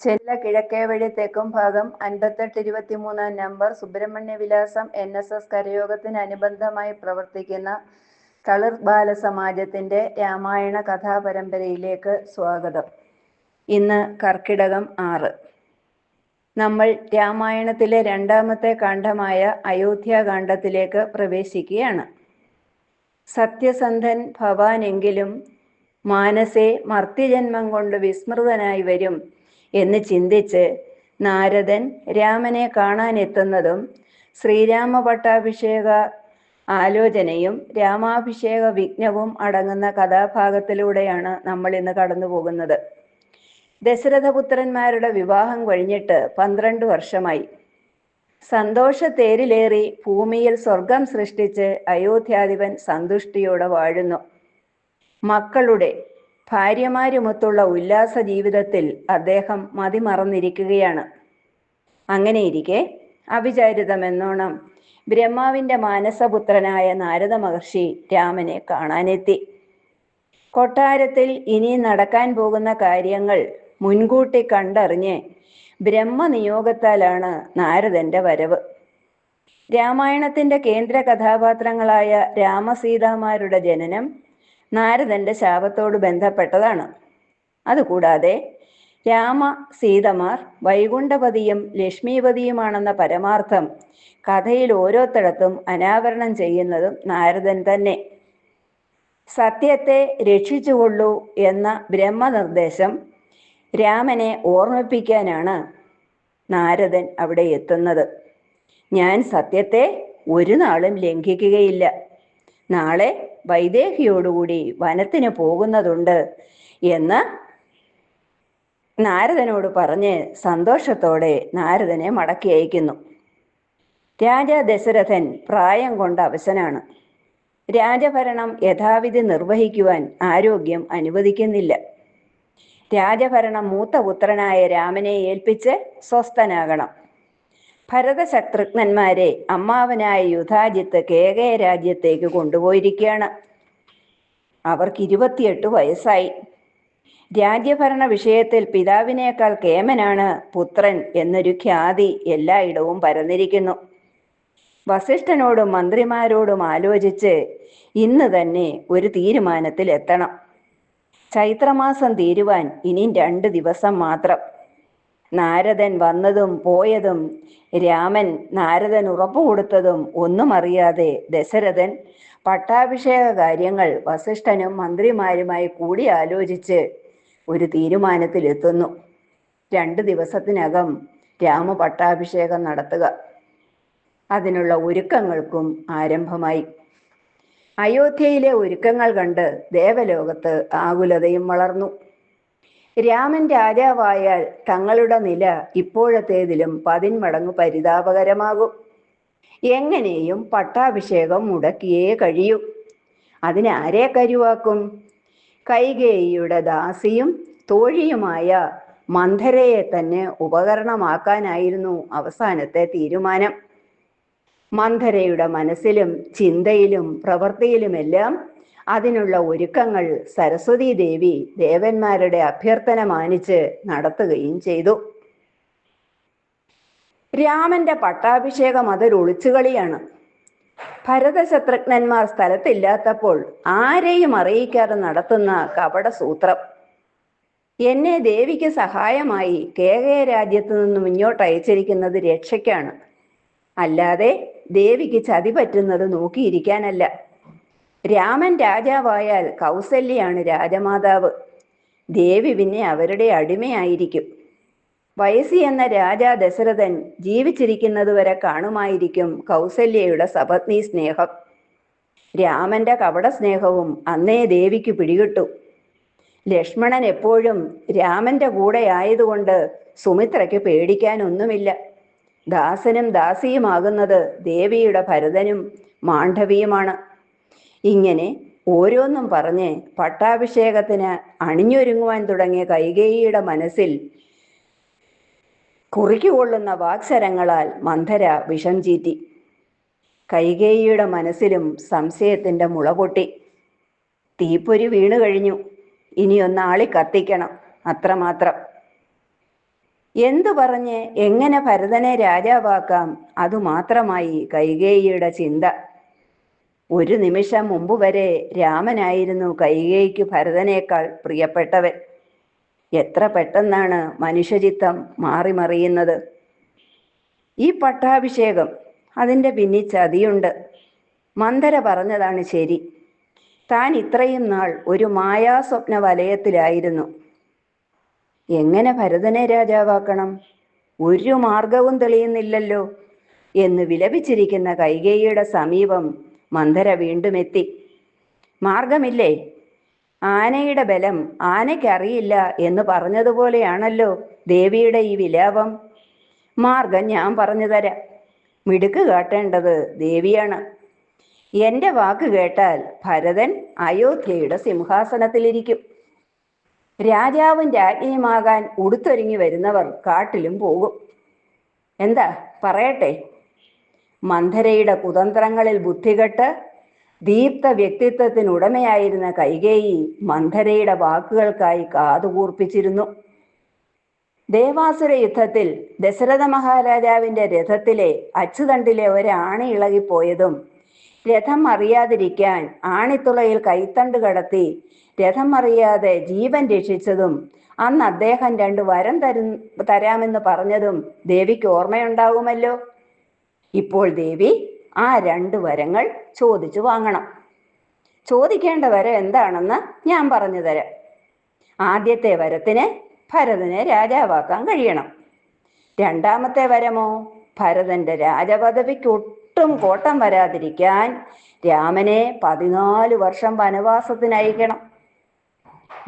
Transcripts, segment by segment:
ചെല്ല കിഴക്കേ വഴി തെക്കും ഭാഗം അൻപത്തെട്ട് ഇരുപത്തിമൂന്നാം നമ്പർ സുബ്രഹ്മണ്യ വിലാസം എൻ എസ് എസ് കരയോഗത്തിന് അനുബന്ധമായി പ്രവർത്തിക്കുന്ന തളിർ ബാലസമാജത്തിന്റെ രാമായണ കഥാപരമ്പരയിലേക്ക് സ്വാഗതം. ഇന്ന് കർക്കിടകം ആറ്. നമ്മൾ രാമായണത്തിലെ രണ്ടാമത്തെ കാണ്ഡമായ അയോധ്യാകാന്ഡത്തിലേക്ക് പ്രവേശിക്കുകയാണ്. സത്യസന്ധൻ ഭവാനെങ്കിലും മാനസേ മർത്യജന്മം കൊണ്ട് വിസ്മൃതനായി വരും എന്ന് ചിന്തിച്ച് നാരദൻ രാമനെ കാണാനെത്തുന്നതും ശ്രീരാമ പട്ടാഭിഷേക ആലോചനയും രാമാഭിഷേക വിഘ്നവും അടങ്ങുന്ന കഥാഭാഗത്തിലൂടെയാണ് നമ്മൾ ഇന്ന് കടന്നു പോകുന്നത് ദശരഥപുത്രന്മാരുടെ വിവാഹം കഴിഞ്ഞിട്ട് പന്ത്രണ്ട് വർഷമായി. സന്തോഷ തേരിലേറി ഭൂമിയിൽ സ്വർഗം സൃഷ്ടിച്ച് അയോധ്യാധിപൻ സന്തുഷ്ടിയോടെ വാഴുന്നു. മക്കളുടെ ഭാര്യമാരുമൊത്തുള്ള ഉല്ലാസ ജീവിതത്തിൽ അദ്ദേഹം മതിമറന്നിരിക്കുകയാണ്. അങ്ങനെയിരിക്കെ അവിചാരിതമെന്നോണം ബ്രഹ്മാവിന്റെ മാനസപുത്രനായ നാരദ മഹർഷി രാമനെ കാണാനെത്തി. കൊട്ടാരത്തിൽ ഇനി നടക്കാൻ പോകുന്ന കാര്യങ്ങൾ മുൻകൂട്ടി കണ്ടറിഞ്ഞ് ബ്രഹ്മനിയോഗത്താലാണ് നാരദന്റെ വരവ്. രാമായണത്തിന്റെ കേന്ദ്ര കഥാപാത്രങ്ങളായ രാമസീതാമാരുടെ ജനനം നാരദന്റെ ശാപത്തോട് ബന്ധപ്പെട്ടതാണ്. അതുകൂടാതെ രാമ സീതമാർ വൈകുണ്ഠപതിയും ലക്ഷ്മീപതിയുമാണെന്ന പരമാർത്ഥം കഥയിൽ ഓരോരുത്തടത്തും അനാവരണം ചെയ്യുന്നതും നാരദൻ തന്നെ. സത്യത്തെ രക്ഷിച്ചുകൊള്ളൂ എന്ന ബ്രഹ്മനിർദ്ദേശം രാമനെ ഓർമ്മിപ്പിക്കാനാണ് നാരദൻ അവിടെ എത്തുന്നത്. ഞാൻ സത്യത്തെ ഒരു നാളും ലംഘിക്കുകയില്ല. നാളെ വൈദേഹിയോടുകൂടി വനത്തിന് പോകുന്നതുണ്ട് എന്ന് നാരദനോട് പറഞ്ഞ് സന്തോഷത്തോടെ നാരദനെ മടക്കി അയക്കുന്നു. രാജ ദശരഥൻ പ്രായം കൊണ്ട അവസനാണ് രാജഭരണം യഥാവിധി നിർവഹിക്കുവാൻ ആരോഗ്യം അനുവദിക്കുന്നില്ല. രാജഭരണം മൂത്ത പുത്രനായ രാമനെ ഏൽപ്പിച്ച് സ്വസ്ഥനാകണം. ഭരതശത്രുഘ്നന്മാരെ അമ്മാവനായ യുധാജിത്ത് കേകയ രാജ്യത്തേക്ക് കൊണ്ടുപോയിരിക്കുകയാണ്. അവർക്ക് ഇരുപത്തിയെട്ട് വയസ്സായി. രാജ്യഭരണ വിഷയത്തിൽ പിതാവിനേക്കാൾ കേമനാണ് പുത്രൻ എന്നൊരു ഖ്യാതി എല്ലായിടവും പരന്നിരിക്കുന്നു. വസിഷ്ഠനോടും മന്ത്രിമാരോടും ആലോചിച്ച് ഇന്ന് തന്നെ ഒരു തീരുമാനത്തിൽ എത്തണം ചൈത്രമാസം തീരുവാൻ ഇനി രണ്ട് ദിവസം മാത്രം. നാരദൻ വന്നതും പോയതും രാമൻ നാരദൻ ഉറപ്പു കൊടുത്തതും ഒന്നും അറിയാതെ ദശരഥൻ പട്ടാഭിഷേക കാര്യങ്ങൾ വസിഷ്ഠനും മന്ത്രിമാരുമായി കൂടി ആലോചിച്ച് ഒരു തീരുമാനത്തിലെത്തുന്നു. രണ്ട് ദിവസത്തിനകം രാമ പട്ടാഭിഷേകം നടത്തുക. അതിനുള്ള ഒരുക്കങ്ങൾക്കും ആരംഭമായി. അയോധ്യയിലെ ഒരുക്കങ്ങൾ കണ്ട് ദേവലോകത്ത് ആകുലതയും വളർന്നു. രാമൻ രാജാവായാൽ തങ്ങളുടെ നില ഇപ്പോഴത്തേതിലും പതിന്മടങ്ങ് പരിതാപകരമാകും. എങ്ങനെയും പട്ടാഭിഷേകം മുടക്കിയേ കഴിയൂ. അതിനാരെ കരുവാക്കും? കൈകേയിയുടെ ദാസിയും തോഴിയുമായ മന്ധരയെ തന്നെ ഉപകരണമാക്കാനായിരുന്നു അവസാനത്തെ തീരുമാനം. മന്ധരയുടെ മനസ്സിലും ചിന്തയിലും പ്രവൃത്തിയിലുമെല്ലാം അതിനുള്ള ഒരുക്കങ്ങൾ സരസ്വതി ദേവി ദേവന്മാരുടെ അഭ്യർത്ഥന മാനിച്ച് നടത്തുകയും ചെയ്തു. രാമന്റെ പട്ടാഭിഷേകം അതൊരു ഒളിച്ചുകളിയാണ്. ഭരതശത്രുഘ്നന്മാർ സ്ഥലത്തില്ലാത്തപ്പോൾ ആരെയും അറിയിക്കാതെ നടത്തുന്ന കപടസൂത്രം. എന്നെ ദേവിക്ക് സഹായമായി കേകയ രാജ്യത്തു നിന്നും ഇങ്ങോട്ട് അയച്ചിരിക്കുന്നത് രക്ഷയ്ക്കാണ്. അല്ലാതെ ദേവിക്ക് ചതി പറ്റുന്നത് നോക്കിയിരിക്കാനല്ല. രാമൻ രാജാവായാൽ കൗസല്യാണ് രാജമാതാവ്. ദേവി പിന്നെ അവരുടെ അടിമയായിരിക്കും. വയസ്സി എന്ന രാജാ ദശരഥൻ ജീവിച്ചിരിക്കുന്നതുവരെ കാണുമായിരിക്കും കൗസല്യയുടെ സപത്നി സ്നേഹം. രാമന്റെ കപട സ്നേഹവും അന്നേ ദേവിക്ക് പിടികിട്ടു. ലക്ഷ്മണൻ എപ്പോഴും രാമന്റെ കൂടെ ആയതുകൊണ്ട് സുമിത്രയ്ക്ക് പേടിക്കാനൊന്നുമില്ല. ദാസനും ദാസിയുമാകുന്നത് ദേവിയുടെ ഭരതനും മാണ്ഡവിയുമാണ്. ഇങ്ങനെ ഓരോന്നും പറഞ്ഞ് പട്ടാഭിഷേകത്തിന് അണിഞ്ഞൊരുങ്ങുവാൻ തുടങ്ങിയ കൈകേയിയുടെ മനസ്സിൽ കുറിക്കുകൊള്ളുന്ന വാക്സരങ്ങളാൽ മന്ധര വിഷം ചീറ്റി. കൈകേയിയുടെ മനസ്സിലും സംശയത്തിന്റെ മുള പൊട്ടി. തീപ്പൊരി വീണു കഴിഞ്ഞു. ഇനി ഒന്ന് ആളി കത്തിക്കണം അത്രമാത്രം. എന്തു പറഞ്ഞ് എങ്ങനെ ഭരതനെ രാജാവാക്കാം അതുമാത്രമായി കൈകേയിയുടെ ചിന്ത. ഒരു നിമിഷം മുമ്പ് വരെ രാമനായിരുന്നു കൈകേയിക്ക് ഭരതനേക്കാൾ പ്രിയപ്പെട്ടവൻ. എത്ര പെട്ടെന്നാണ് മനുഷ്യചിത്തം മാറി മറിയുന്നത് ഈ പട്ടാഭിഷേകം അതിന്റെ പിന്നിൽ ചതിയുണ്ട്. മന്ദര പറഞ്ഞതാണ് ശരി. താൻ ഇത്രയും നാൾ ഒരു മായാസ്വപ്ന വലയത്തിലായിരുന്നു എങ്ങനെ ഭരതനെ രാജാവാക്കണം? ഒരു മാർഗവും തെളിയുന്നില്ലല്ലോ എന്ന് വിലപിച്ചിരിക്കുന്ന കൈകേയിയുടെ സമീപം മന്ദര വീണ്ടും എത്തി. മാർഗമില്ലേ? ആനയുടെ ബലം ആനയ്ക്കറിയില്ല എന്ന് പറഞ്ഞതുപോലെയാണല്ലോ ദേവിയുടെ ഈ വിലാപം. മാർഗം ഞാൻ പറഞ്ഞു തരാം. മിടുക്ക് കാട്ടേണ്ടത് ദേവിയാണ്. എന്റെ വാക്ക് കേട്ടാൽ ഭരതൻ അയോധ്യയുടെ സിംഹാസനത്തിലിരിക്കും. രാജാവും രാജ്ഞിയുമാകാൻ ഉടുത്തൊരുങ്ങി വരുന്നവർ കാട്ടിലും പോകും. എന്താ? പറയട്ടെ. മന്ധരയുടെ കുതന്ത്രങ്ങളിൽ ബുദ്ധികെട്ട് ദീപ്ത വ്യക്തിത്വത്തിനുടമയായിരുന്ന കൈകേയി മന്ധരയുടെ വാക്കുകൾക്കായി കാതുകൂർപ്പിച്ചിരുന്നു. ദേവാസുര യുദ്ധത്തിൽ ദശരഥ മഹാരാജാവിന്റെ രഥത്തിലെ അച്ചുതണ്ടിലെ ഒരാണി ഇളകിപ്പോയതും രഥം അറിയാതിരിക്കാൻ ആണിത്തുളയിൽ കൈത്തണ്ട് കടത്തി രഥം അറിയാതെ ജീവൻ രക്ഷിച്ചതും അന്ന് അദ്ദേഹം രണ്ട് വരം തരു തരാമെന്ന് പറഞ്ഞതും ദേവിക്ക് ഓർമ്മയുണ്ടാകുമല്ലോ ഇപ്പോൾ ദേവി ആ രണ്ട് വരങ്ങൾ ചോദിച്ചു വാങ്ങണം. ചോദിക്കേണ്ട വരം എന്താണെന്ന് ഞാൻ പറഞ്ഞു തരാം. ആദ്യത്തെ വരത്തിന് ഭരതനെ രാജാവാക്കാൻ കഴിയണം. രണ്ടാമത്തെ വരമോ? ഭരതന്റെ രാജപദവിക്ക് ഒട്ടും കോട്ടം വരാതിരിക്കാൻ രാമനെ പതിനാല് വർഷം വനവാസത്തിന് അയക്കണം.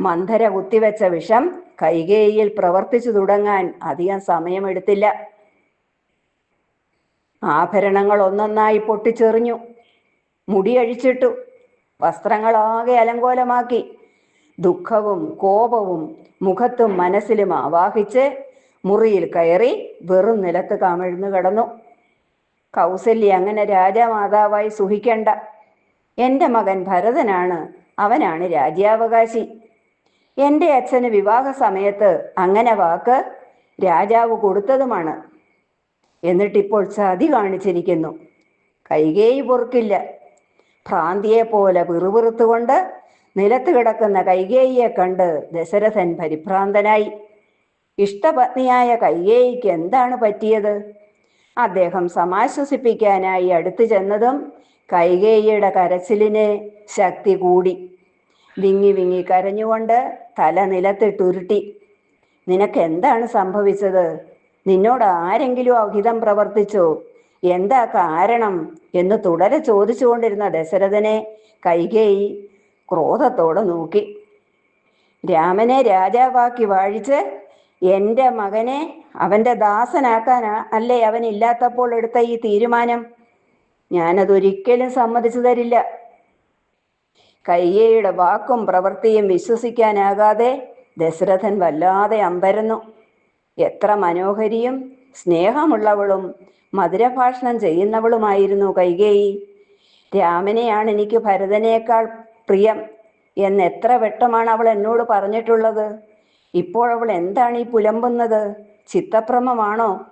മന്ധര കുത്തിവെച്ച വിഷം കൈകേയിൽ പ്രവർത്തിച്ചു തുടങ്ങാൻ അധികം സമയമെടുത്തില്ല. ആഭരണങ്ങൾ ഒന്നൊന്നായി പൊട്ടിച്ചെറിഞ്ഞു. മുടിയഴിച്ചിട്ടു. വസ്ത്രങ്ങളാകെ അലങ്കോലമാക്കി. ദുഃഖവും കോപവും മുഖത്തും മനസ്സിലും ആവാഹിച്ച് മുറിയിൽ കയറി വെറും നിലത്ത് കമിഴ്ന്നു കിടന്നു. കൗസല്യ അങ്ങനെ രാജമാതാവായി സുഖിക്കണ്ട. എന്റെ മകൻ ഭരതനാണ്. അവനാണ് രാജ്യാവകാശി. എന്റെ അച്ഛന് വിവാഹ സമയത്ത് അങ്ങനെ വാക്ക് രാജാവ് കൊടുത്തതുമാണ്. എന്നിട്ടിപ്പോൾ ചതി കാണിച്ചിരിക്കുന്നു. കൈകേയി പൊറുക്കില്ല. ഭ്രാന്തിയെ പോലെ പിറുപിറുത്തുകൊണ്ട് നിലത്ത് കിടക്കുന്ന കൈകേയിയെ കണ്ട് ദശരഥൻ പരിഭ്രാന്തനായി. ഇഷ്ടപത്നിയായ കൈകേയിക്ക് എന്താണ് പറ്റിയത്? അദ്ദേഹം സമാശ്വസിപ്പിക്കാനായി അടുത്തു ചെന്നതും കൈകേയിയുടെ കരച്ചിലിന് ശക്തി കൂടി. വിങ്ങി വിങ്ങി കരഞ്ഞുകൊണ്ട് തല നിലത്തിട്ടുരുട്ടി. നിനക്ക് എന്താണ് സംഭവിച്ചത്? നിന്നോട് ആരെങ്കിലും അഹിതം പ്രവർത്തിച്ചോ? എന്താ കാരണം? എന്ന് തുടരെ ചോദിച്ചുകൊണ്ടിരുന്ന ദശരഥനെ കൈകേയി ക്രോധത്തോടെ നോക്കി. രാമനെ രാജാവാക്കി വാഴിച്ച് എന്റെ മകനെ അവന്റെ ദാസനാക്കാനാ അല്ലേ അവൻ ഇല്ലാത്തപ്പോൾ എടുത്ത ഈ തീരുമാനം? ഞാനതൊരിക്കലും സമ്മതിച്ചു തരില്ല. കയ്യയുടെ വാക്കും പ്രവൃത്തിയും വിശ്വസിക്കാനാകാതെ ദശരഥൻ വല്ലാതെ അമ്പരന്നു. എത്ര മനോഹരിയും സ്നേഹമുള്ളവളും മധുരഭാഷണം ചെയ്യുന്നവളുമായിരുന്നു കൈകേയി. രാമനെയാണ് എനിക്ക് ഭരതനേക്കാൾ പ്രിയം എന്ന് എത്ര വട്ടമാണ് അവൾ എന്നോട് പറഞ്ഞിട്ടുള്ളത്. ഇപ്പോൾ അവൾ എന്താണ് ഈ പുലമ്പുന്നത്? ചിത്തപ്രമമാണോ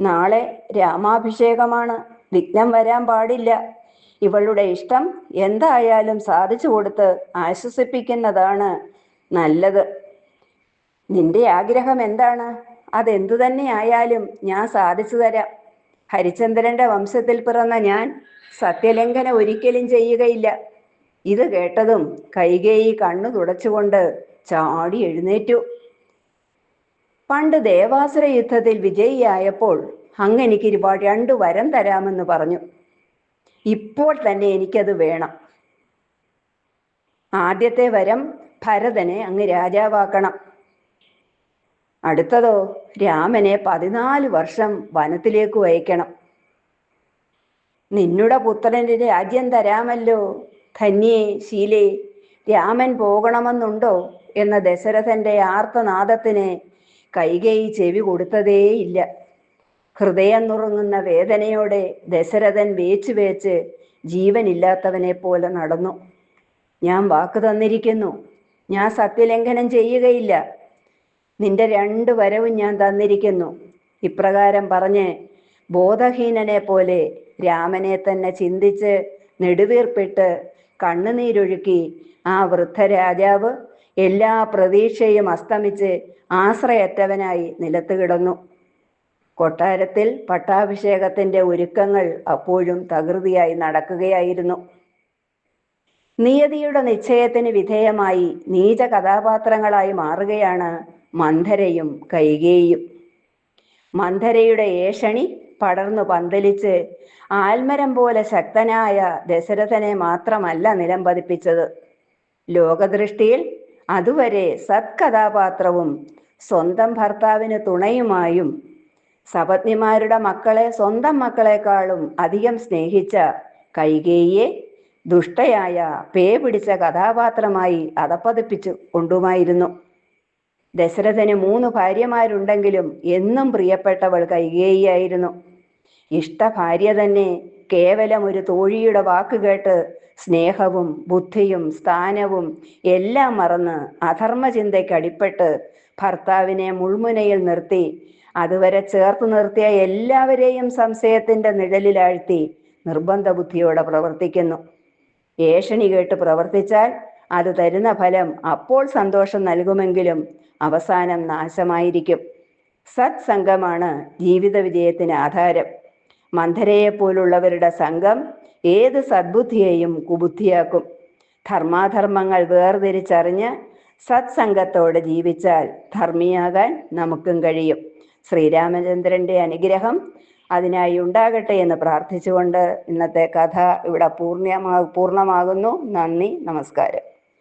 നാളെ രാമാഭിഷേകമാണ്. വിഘ്നം വരാൻ പാടില്ല. ഇവളുടെ ഇഷ്ടം എന്തായാലും സാധിച്ചു കൊടുത്ത് ആശ്വസിപ്പിക്കുന്നതാണ് നല്ലത്. നിന്റെ ആഗ്രഹം എന്താണ്? അതെന്തു തന്നെ ആയാലും ഞാൻ സാധിച്ചു തരാം. ഹരിചന്ദ്രന്റെ വംശത്തിൽ പിറന്ന ഞാൻ സത്യലംഘന ഒരിക്കലും ചെയ്യുകയില്ല. ഇത് കേട്ടതും കൈകേയി കണ്ണു തുടച്ചുകൊണ്ട് ചാടി എഴുന്നേറ്റു. പണ്ട് ദേവാസുര യുദ്ധത്തിൽ വിജയിയായപ്പോൾ അങ്ങെനിക്ക് ഒരുപാട് രണ്ടു വരം തരാമെന്ന് പറഞ്ഞു. ഇപ്പോൾ തന്നെ എനിക്കത് വേണം. ആദ്യത്തെ വരം ഭരതനെ അങ്ങ് രാജാവാക്കണം. അടുത്തതോ? രാമനെ പതിനാല് വർഷം വനത്തിലേക്ക് അയക്കണം നിന്നുടെ പുത്രന്റെ രാജ്യം തരാമല്ലോ. ധന്യേ ശീലേ രാമൻ പോകണമെന്നുണ്ടോ? എന്ന ദശരഥന്റെ ആർത്തനാദത്തിന് കൈകൈ ചെവി കൊടുത്തതേയില്ല. ഹൃദയം നുറുങ്ങുന്ന വേദനയോടെ ദശരഥൻ വേച്ചു വേച്ച് ജീവനില്ലാത്തവനെ പോലെ നടന്നു. ഞാൻ വാക്ക് തന്നിരിക്കുന്നു. ഞാൻ സത്യലംഘനം ചെയ്യുകയില്ല. നിന്റെ രണ്ട് വരവും ഞാൻ തന്നിരിക്കുന്നു. ഇപ്രകാരം പറഞ്ഞ് ബോധഹീനനെ പോലെ രാമനെ തന്നെ ചിന്തിച്ച് നെടുവീർപ്പിട്ട് കണ്ണുനീരൊഴുക്കി ആ വൃദ്ധ രാജാവ് എല്ലാ പ്രതീക്ഷയും അസ്തമിച്ച് ആശ്രയറ്റവനായി നിലത്ത് കിടന്നു. കൊട്ടാരത്തിൽ പട്ടാഭിഷേകത്തിന്റെ ഒരുക്കങ്ങൾ അപ്പോഴും തകൃതിയായി നടക്കുകയായിരുന്നു. നിയതിയുടെ നിശ്ചയത്തിന് വിധേയമായി നീച കഥാപാത്രങ്ങളായി മാറുകയാണ് മന്ധരയും കൈകേയും. മന്ധരയുടെ ഏഷണി പടർന്നു പന്തലിച്ച് ആൽമരം പോലെ ശക്തനായ ദശരഥനെ മാത്രമല്ല നിലം പതിപ്പിച്ചത്. ലോകദൃഷ്ടിയിൽ അതുവരെ സത്കഥാപാത്രവും സ്വന്തം ഭർത്താവിന് തുണയുമായും സപത്നിമാരുടെ മക്കളെ സ്വന്തം മക്കളെക്കാളും അധികം സ്നേഹിച്ച കൈകേയെ ദുഷ്ടയായ പേ പിടിച്ച കഥാപാത്രമായി അതപ്പതിപ്പിച്ചു കൊണ്ടുമായിരുന്നു. ദശരഥന് മൂന്ന് ഭാര്യമാരുണ്ടെങ്കിലും എന്നും പ്രിയപ്പെട്ടവൾ കൈകേയിയായിരുന്നു. ഇഷ്ടഭാര്യ തന്നെ കേവലം ഒരു തോഴിയുടെ വാക്കുകേട്ട് സ്നേഹവും ബുദ്ധിയും സ്ഥാനവും എല്ലാം മറന്ന് അധർമ്മചിന്തയ്ക്ക് അടിപ്പെട്ട് ഭർത്താവിനെ മുൾമുനയിൽ നിർത്തി അതുവരെ ചേർത്ത് നിർത്തിയ എല്ലാവരെയും സംശയത്തിന്റെ നിഴലിലാഴ്ത്തി നിർബന്ധ ബുദ്ധിയോടെ പ്രവർത്തിക്കുന്നു. ഏഷണി കേട്ട് പ്രവർത്തിച്ചാൽ അത് തരുന്ന ഫലം അപ്പോൾ സന്തോഷം നൽകുമെങ്കിലും അവസാനം നാശമായിരിക്കും. സത്സംഗമാണ് ജീവിത വിജയത്തിന് ആധാരം. മന്ധരയെ പോലുള്ളവരുടെ സംഘം ഏത് സദ്ബുദ്ധിയെയും കുബുദ്ധിയാക്കും. ധർമാധർമ്മങ്ങൾ വേർതിരിച്ചറിഞ്ഞ് സത്സംഗത്തോടെ ജീവിച്ചാൽ ധർമ്മിയാകാൻ നമുക്കും കഴിയും. ശ്രീരാമചന്ദ്രന്റെ അനുഗ്രഹം അതിനായി ഉണ്ടാകട്ടെ എന്ന് പ്രാർത്ഥിച്ചുകൊണ്ട് ഇന്നത്തെ കഥ ഇവിടെ പൂർണമാ പൂർണമാകുന്നു. നന്ദി നമസ്കാരം.